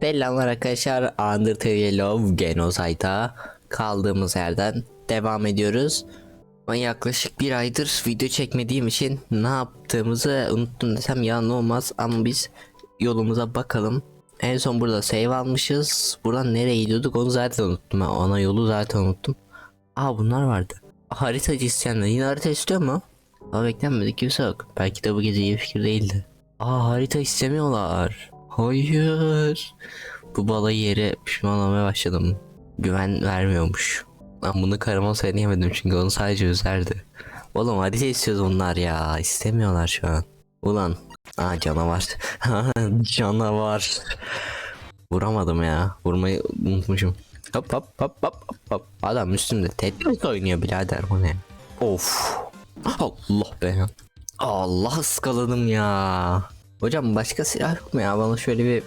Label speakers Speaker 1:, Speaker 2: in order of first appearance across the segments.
Speaker 1: Selamlar arkadaşlar. Undertale Love Genocide'a kaldığımız yerden devam ediyoruz. Ben yaklaşık bir aydır video çekmediğim için ne yaptığımızı unuttum desem yalan olmaz ama biz yolumuza bakalım. En son burada save almışız. Buradan nereye gidiyorduk onu zaten unuttum. Ben ana yolu zaten unuttum. Aa bunlar vardı. Haritacı isteyenler yine harita istiyor mu? Ama beklenmedik kimse yok. Belki de bu gece iyi fikir değildi. Aa harita istemiyorlar. Hayır. Bu balayı yere pişman olmaya başladım. Güven vermiyormuş. Ben bunu karıma söyleyemedim çünkü onu sadece üzerdi. Oğlum harita istiyoruz onlar ya. İstemiyorlar şu an. Ulan. Aa canavar. canavar. Vuramadım ya. Vurmayı unutmuşum. Hop hop hop hop hop. Adam üstümde Tetris oynuyor birader bu ne? Of. Allah be. Allah ıskaladım ya. Hocam başka silah yok mu ya? Bana şöyle bir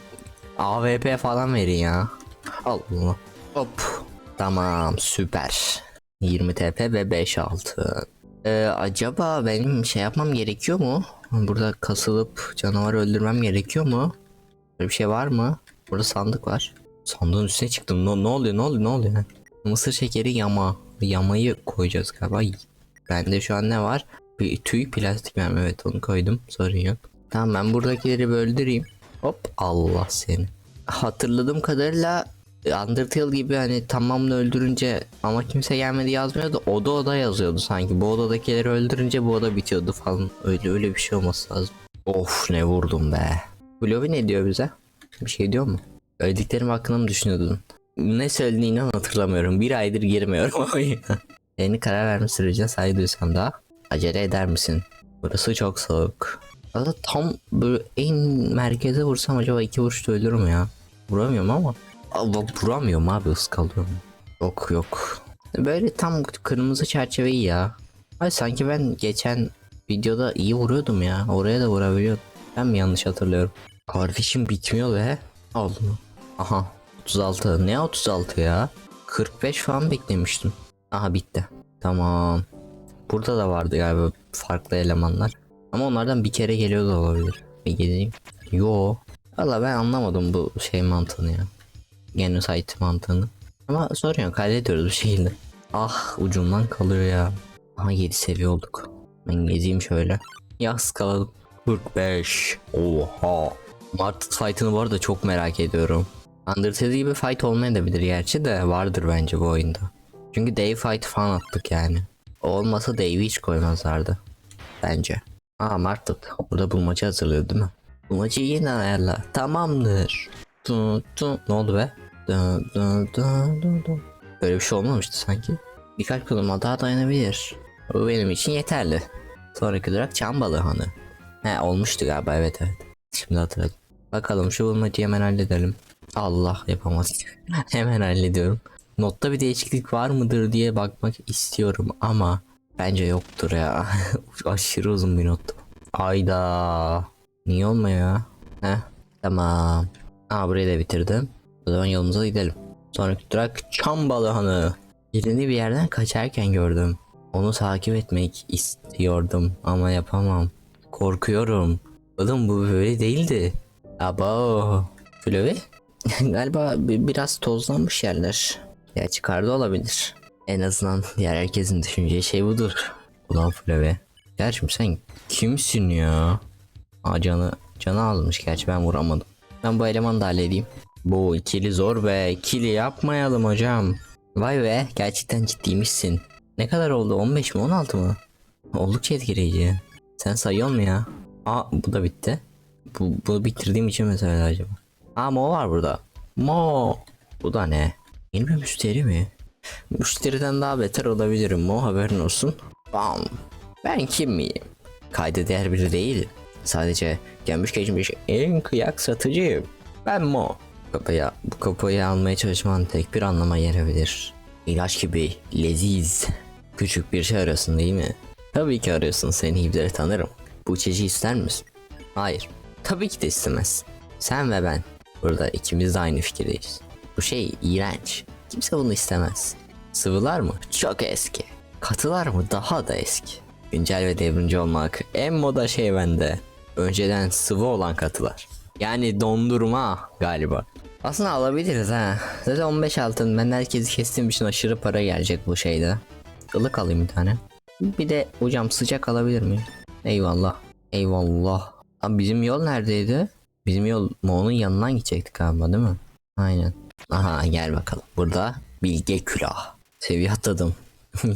Speaker 1: AWP falan verin ya. Allah. Hop. Tamam süper. 20 TP ve 5 altın. Ee, acaba benim şey yapmam gerekiyor mu? Burada kasılıp canavar öldürmem gerekiyor mu? Böyle bir şey var mı? Burada sandık var. Sandığın üstüne çıktım. Ne, ne oluyor ne oluyor ne oluyor? Mısır şekeri yama. Yamayı koyacağız galiba. Bende şu an ne var? Bir tüy plastik mermi evet onu koydum. Sorun yok. Tamam ben buradakileri bir öldüreyim. Hop Allah seni. Hatırladığım kadarıyla Undertale gibi hani tamamını öldürünce ama kimse gelmedi yazmıyordu. Oda oda yazıyordu sanki. Bu odadakileri öldürünce bu oda bitiyordu falan. Öyle öyle bir şey olması lazım. Of ne vurdum be. Blovi ne diyor bize? Bir şey diyor mu? Öldüklerim hakkında mı düşünüyordun? Ne söylediğini hatırlamıyorum. Bir aydır girmiyorum oyuna. Yeni karar verme sürece saygı duysam da acele eder misin? Burası çok soğuk. Aslında tam böyle en merkeze vursam acaba iki vuruşta ölür mü ya? Vuramıyorum ama. Allah vuramıyorum abi ıskalıyorum. Yok yok. Böyle tam kırmızı çerçeve iyi ya. Ay sanki ben geçen videoda iyi vuruyordum ya. Oraya da vurabiliyordum. Ben mi yanlış hatırlıyorum? Kardeşim bitmiyor be. Aldım. Aha 36. Ne 36 ya? 45 falan beklemiştim. Aha bitti. Tamam. Burada da vardı galiba farklı elemanlar. Ama onlardan bir kere geliyor da olabilir. Bir geleyim. Yo. Valla ben anlamadım bu şey mantığını ya. Genocide mantığını. Ama sorun yok hallediyoruz bir şekilde. Ah ucundan kalıyor ya. Aha 7 seviye olduk. Ben gezeyim şöyle. Yaz kalalım. 45. Oha. Market fight'ını bu arada çok merak ediyorum. Undertale gibi fight olmayabilir gerçi de vardır bence bu oyunda. Çünkü Dave fight falan attık yani. Olmasa Dave'i hiç koymazlardı. Bence. Aa Market burada bulmaca hazırlıyor değil mi? Bulmacayı yine ayarla. Tamamdır. Dun, dun. Ne oldu be? Dun, dun, dun, dun, dun. Böyle bir şey olmamıştı sanki. Birkaç kullanma daha dayanabilir. Bu benim için yeterli. Sonraki durak çam balığı hanı. He olmuştu galiba evet evet. Şimdi hatırladım. Bakalım şu bulmacayı hemen halledelim. Allah yapamaz. hemen hallediyorum. Notta bir değişiklik var mıdır diye bakmak istiyorum ama bence yoktur ya. Aşırı uzun bir not. Ayda. Niye olmuyor ya? Heh. Tamam. Aa burayı da bitirdim. O zaman yolumuza gidelim. Sonraki durak Çam Balı Hanı. Birini bir yerden kaçarken gördüm. Onu takip etmek istiyordum ama yapamam. Korkuyorum. Oğlum bu böyle değildi. Abo. Flöve? Galiba bi- biraz tozlanmış yerler. Ya çıkardı olabilir. En azından diğer herkesin düşüneceği şey budur. Ulan Flöve. Gerçi sen kimsin ya? Aa canı, canı almış gerçi ben vuramadım. Ben bu elemanı da halledeyim. Bu ikili zor be. İkili yapmayalım hocam. Vay be gerçekten ciddiymişsin. Ne kadar oldu 15 mi 16 mı? Oldukça etkileyici. Sen sayıyor mu ya? Aa bu da bitti. Bu, bunu bitirdiğim için mesela acaba. Aa Mo var burada. Mo. Bu da ne? Yeni bir müşteri mi? Müşteriden daha beter olabilirim Mo haberin olsun. Bam. Ben kim miyim? Kayda değer biri değil. Sadece gelmiş geçmiş en kıyak satıcıyım. Ben Mo. Kapıya, bu kapıyı almaya çalışman tek bir anlama yarayabilir. İlaç gibi leziz. Küçük bir şey arıyorsun değil mi? Tabii ki arıyorsun seni ibleri tanırım. Bu içeceği ister misin? Hayır. Tabii ki de istemez. Sen ve ben. Burada ikimiz de aynı fikirdeyiz. Bu şey iğrenç. Kimse bunu istemez. Sıvılar mı? Çok eski. Katılar mı? Daha da eski. Güncel ve devrimci olmak en moda şey bende. Önceden sıvı olan katılar. Yani dondurma galiba. Aslında alabiliriz ha. Zaten 15 altın. Ben herkesi kestiğim için aşırı para gelecek bu şeyde. Ilık alayım bir tane. Bir de hocam sıcak alabilir miyim? Eyvallah. Eyvallah. Abi bizim yol neredeydi? Bizim yol Mo'nun yanından gidecektik galiba değil mi? Aynen. Aha gel bakalım. Burada Bilge Külah. Seviye atladım.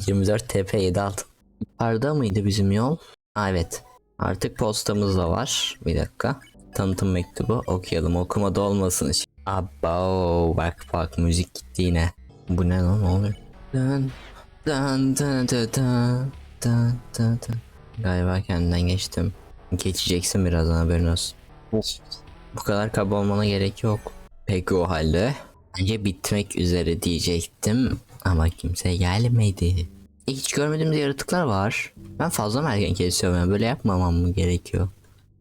Speaker 1: 24 TP 7 altın. Yukarıda mıydı bizim yol? Ha, evet. Artık postamız da var. Bir dakika. Tanıtım mektubu okuyalım. Okumada olmasın. Abo bak bak müzik gitti yine. Bu ne lan ne oluyor? Dın, dın, dın, dın, dın, dın, dın, dın. Galiba kendinden geçtim. Geçeceksin birazdan haberin olsun. Bu kadar kaba olmana gerek yok. Peki o halde. Bence bitmek üzere diyecektim ama kimse gelmedi. Hiç görmediğimiz yaratıklar var. Ben fazla mı erken kesiyorum yani böyle yapmamam mı gerekiyor?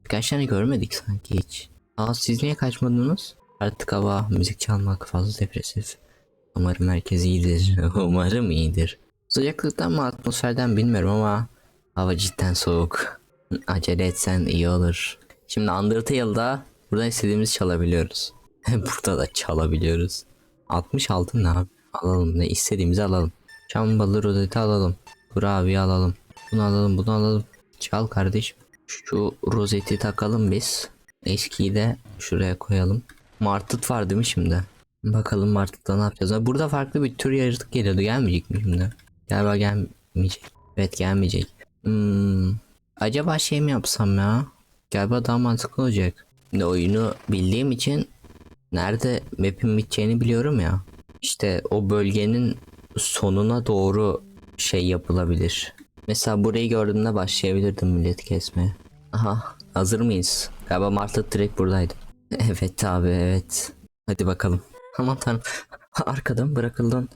Speaker 1: Birkaç tane görmedik sanki hiç. Aa siz niye kaçmadınız? Artık hava müzik çalmak fazla depresif. Umarım herkes iyidir. Umarım iyidir. Sıcaklıktan mı atmosferden bilmiyorum ama hava cidden soğuk. Acele etsen iyi olur. Şimdi Undertale'da burada istediğimiz çalabiliyoruz. burada da çalabiliyoruz. 60 altın ne abi? Alalım ne istediğimizi alalım. Çam balı rozeti alalım. Kurabiye alalım. Bunu alalım bunu alalım. Çal kardeşim. Şu rozeti takalım biz. Eskiyi de şuraya koyalım. Martıt var değil mi şimdi? Bakalım Martıt'ta ne yapacağız? Burada farklı bir tür yaratık geliyordu. Gelmeyecek mi şimdi? Galiba gelmeyecek. Evet gelmeyecek. Hmm, acaba şey mi yapsam ya? Galiba daha mantıklı olacak. Şimdi oyunu bildiğim için nerede map'in biteceğini biliyorum ya. İşte o bölgenin sonuna doğru şey yapılabilir. Mesela burayı gördüğümde başlayabilirdim millet kesmeye. Aha hazır mıyız? Galiba Martı direkt buradaydı. Evet abi evet. Hadi bakalım. Aman tanrım. Arkadan bırakıldın.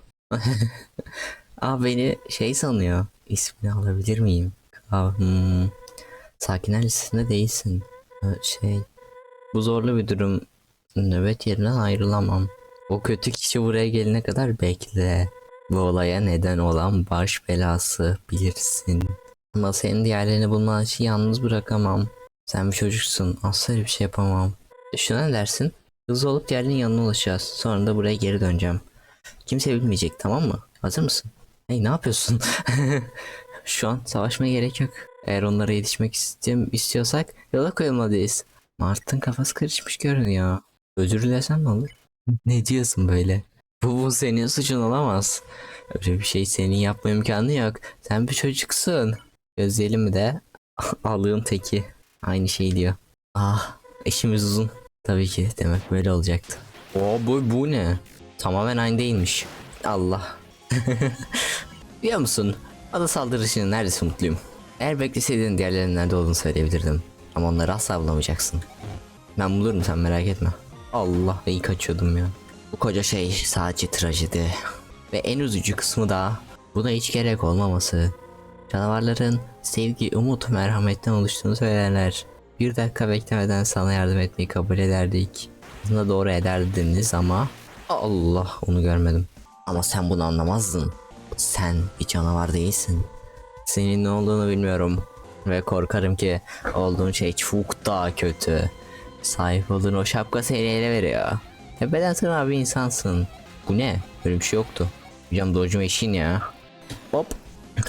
Speaker 1: Aa beni şey sanıyor. İsmini alabilir miyim? Aa, hmm. Sakinler listesinde değilsin. Ha, Şey. Bu zorlu bir durum. Nöbet yerinden ayrılamam. O kötü kişi buraya gelene kadar bekle. Bu olaya neden olan baş belası bilirsin. Ama senin diğerlerini bulman için yalnız bırakamam. Sen bir çocuksun. Asla bir şey yapamam. Şuna ne dersin? Hızlı olup diğerlerinin yanına ulaşacağız. Sonra da buraya geri döneceğim. Kimse bilmeyecek tamam mı? Hazır mısın? Hey ne yapıyorsun? Şu an savaşmaya gerek yok. Eğer onlara yetişmek isteyim, istiyorsak yola koyulmalıyız. Mart'ın kafası karışmış görünüyor. Özür dilesem ne olur? ne diyorsun böyle? Bu, bu senin suçun olamaz. Öyle bir şey senin yapma imkanı yok. Sen bir çocuksun. Gözlerim de alığın teki. Aynı şey diyor. Ah işimiz uzun. Tabii ki demek böyle olacaktı. Oo bu, bu ne? Tamamen aynı değilmiş. Allah. Biliyor musun? Ada saldırışının neredeyse mutluyum. Eğer bekleseydin diğerlerinin nerede olduğunu söyleyebilirdim. Ama onları asla bulamayacaksın. Ben bulurum sen merak etme. Allah iyi kaçıyordum ya. Bu koca şey sadece trajedi. Ve en üzücü kısmı da buna hiç gerek olmaması. Canavarların sevgi, umut, merhametten oluştuğunu söylerler. Bir dakika beklemeden sana yardım etmeyi kabul ederdik. Aslında doğru ederdiniz ama Allah onu görmedim. Ama sen bunu anlamazdın. Sen bir canavar değilsin. Senin ne olduğunu bilmiyorum. Ve korkarım ki olduğun şey çok daha kötü. Sahip olduğun o şapka seni ele veriyor. Tepeden tırnağa bir insansın. Bu ne? Böyle bir şey yoktu. Hocam dojum eşin ya. Hop.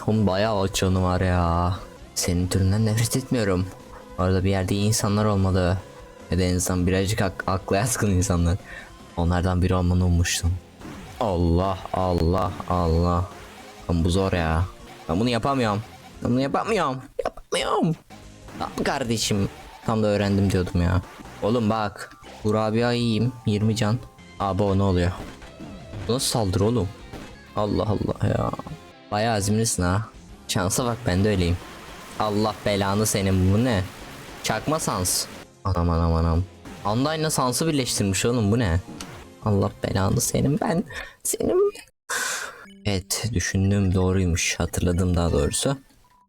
Speaker 1: Onun bayağı aç canı var ya. Senin türünden nefret etmiyorum. Orada bir yerde iyi insanlar olmalı. Ya da azından birazcık ak akla yatkın insanlar. Onlardan biri olmanı ummuştum. Allah Allah Allah. Ben bu zor ya. Ben bunu yapamıyorum. Ben bunu yapamıyorum. Yapamıyorum. Yap kardeşim. Tam da öğrendim diyordum ya. Oğlum bak. Kurabiye yiyeyim. 20 can. Abi o ne oluyor? Bu nasıl saldırı oğlum? Allah Allah ya. Bayağı azimlisin ha. Şansa bak ben de öyleyim. Allah belanı senin bu ne? Çakma sans. Anam anam anam. Undyne'la sansı birleştirmiş oğlum bu ne? Allah belanı senin ben. Senin Evet düşündüğüm doğruymuş. Hatırladım daha doğrusu.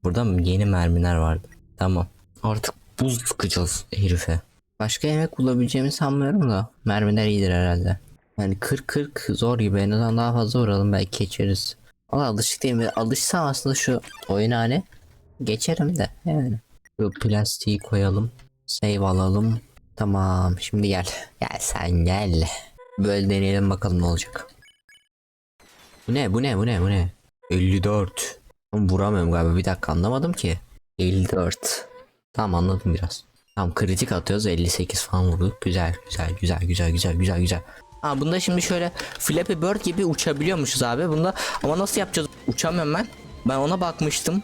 Speaker 1: Burada yeni mermiler vardı. Tamam. Artık buz sıkacağız herife. Başka yemek bulabileceğimi sanmıyorum da. Mermiler iyidir herhalde. Yani 40-40 zor gibi en azından daha fazla vuralım belki geçeriz. Ama alışık değil mi? Alışsam aslında şu oyun hani geçerim de yani. Şu plastiği koyalım. Save alalım. Tamam şimdi gel. Gel sen gel. Böyle deneyelim bakalım ne olacak. Bu ne bu ne bu ne bu ne? 54. Oğlum Vuramıyorum galiba bir dakika anlamadım ki. 54. Tamam anladım biraz. Tamam kritik atıyoruz 58 falan vurduk. Güzel güzel güzel güzel güzel güzel güzel. Ha bunda şimdi şöyle Flappy Bird gibi uçabiliyormuşuz abi. Bunda ama nasıl yapacağız? Uçamıyorum ben. Ben ona bakmıştım.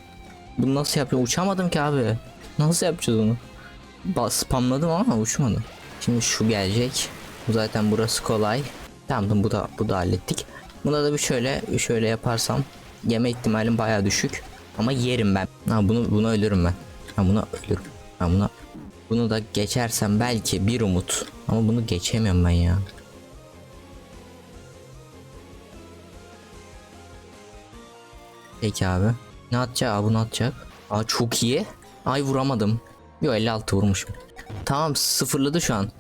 Speaker 1: Bunu nasıl yapıyor? Uçamadım ki abi. Nasıl yapacağız onu? Bas spamladım ama uçmadım. Şimdi şu gelecek. Zaten burası kolay. Tamam bu da bu da hallettik. Buna da bir şöyle şöyle yaparsam yeme ihtimalim baya düşük. Ama yerim ben. Ha bunu bunu ölürüm ben. Ha bunu ölürüm. Ha bunu bunu da geçersem belki bir umut. Ama bunu geçemiyorum ben ya. Peki abi. Ne atacak? Aa, bunu atacak. Aa çok iyi. Ay vuramadım. Yo 56 vurmuşum. Tamam sıfırladı şu an.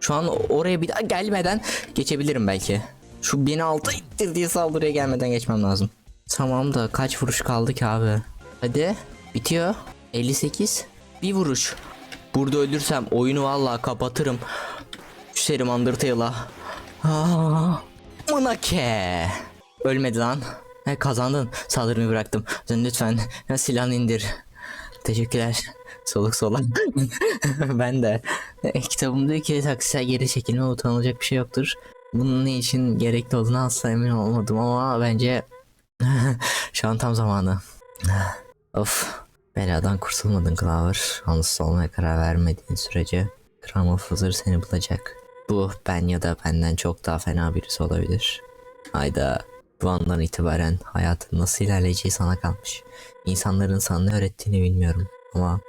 Speaker 1: Şu an oraya bir daha gelmeden geçebilirim belki. Şu beni alta ittirdiği saldırıya gelmeden geçmem lazım. Tamam da kaç vuruş kaldı ki abi? Hadi bitiyor. 58. Bir vuruş. Burada ölürsem oyunu vallahi kapatırım. Düşerim Undertale'a. Aa, Mınake. Ölmedi lan. He, kazandın. Saldırmayı bıraktım. Lütfen silahını indir. Teşekkürler. Soluk solak. ben de. E, kitabım diyor ki taksisel geri çekilme utanılacak bir şey yoktur. Bunun ne için gerekli olduğunu asla emin olmadım ama bence şu an tam zamanı. of. Beladan kurtulmadın Clover. Ansız olmaya karar vermediğin sürece Kram of Hızır seni bulacak. Bu ben ya da benden çok daha fena birisi olabilir. Hayda. Bu andan itibaren hayatın nasıl ilerleyeceği sana kalmış. İnsanların sana ne öğrettiğini bilmiyorum ama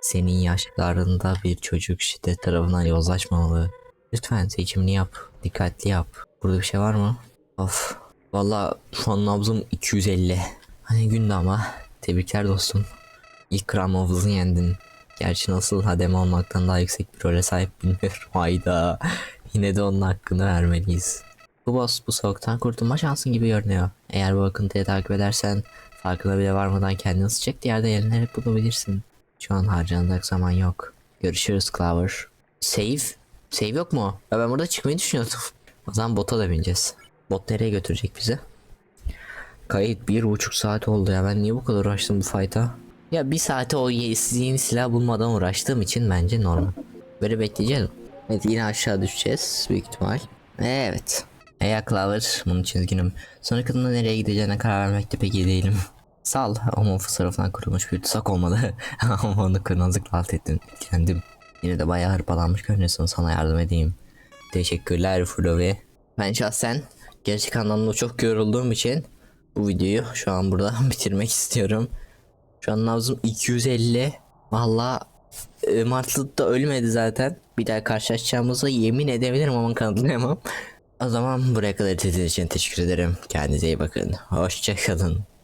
Speaker 1: senin yaşlarında bir çocuk şiddet tarafından yozlaşmamalı. Lütfen seçimini yap. Dikkatli yap. Burada bir şey var mı? Of. Valla şu an nabzım 250. Hani günde ama. Tebrikler dostum. İlk kram hızını yendin. Gerçi nasıl hademe olmaktan daha yüksek bir role sahip bilmiyorum. Hayda. Yine de onun hakkını vermeliyiz. Bu boss bu soğuktan kurtulma şansın gibi görünüyor. Eğer bu akıntıyı takip edersen farkına bile varmadan kendini sıcak yerde yerinerek bulabilirsin. Şu an harcanacak zaman yok. Görüşürüz Clover. Save? Save yok mu? Ya ben burada çıkmayı düşünüyordum. O zaman bota da bineceğiz. Bot nereye götürecek bizi? Kayıt bir buçuk saat oldu ya. Ben niye bu kadar uğraştım bu fight'a? Ya bir saate o yeni silah bulmadan uğraştığım için bence normal. Böyle bekleyeceğiz. Evet yine aşağı düşeceğiz büyük ihtimal. Evet. Eya bunun için üzgünüm. Sonra kadınla nereye gideceğine karar vermekte pek iyi değilim. Sal ama ofis tarafından kurulmuş bir tuzak olmalı. ama onu kırmızılıkla alt ettim. Etkilendim. Yine de bayağı hırpalanmış görünüyorsun sana yardım edeyim. Teşekkürler Flovi. Ben şahsen gerçek anlamda çok yorulduğum için bu videoyu şu an burada bitirmek istiyorum. Şu an nabzım 250. Valla e, da ölmedi zaten. Bir daha karşılaşacağımıza yemin edebilirim ama kanıtlayamam. O zaman buraya kadar izlediğiniz için teşekkür ederim. Kendinize iyi bakın. Hoşçakalın.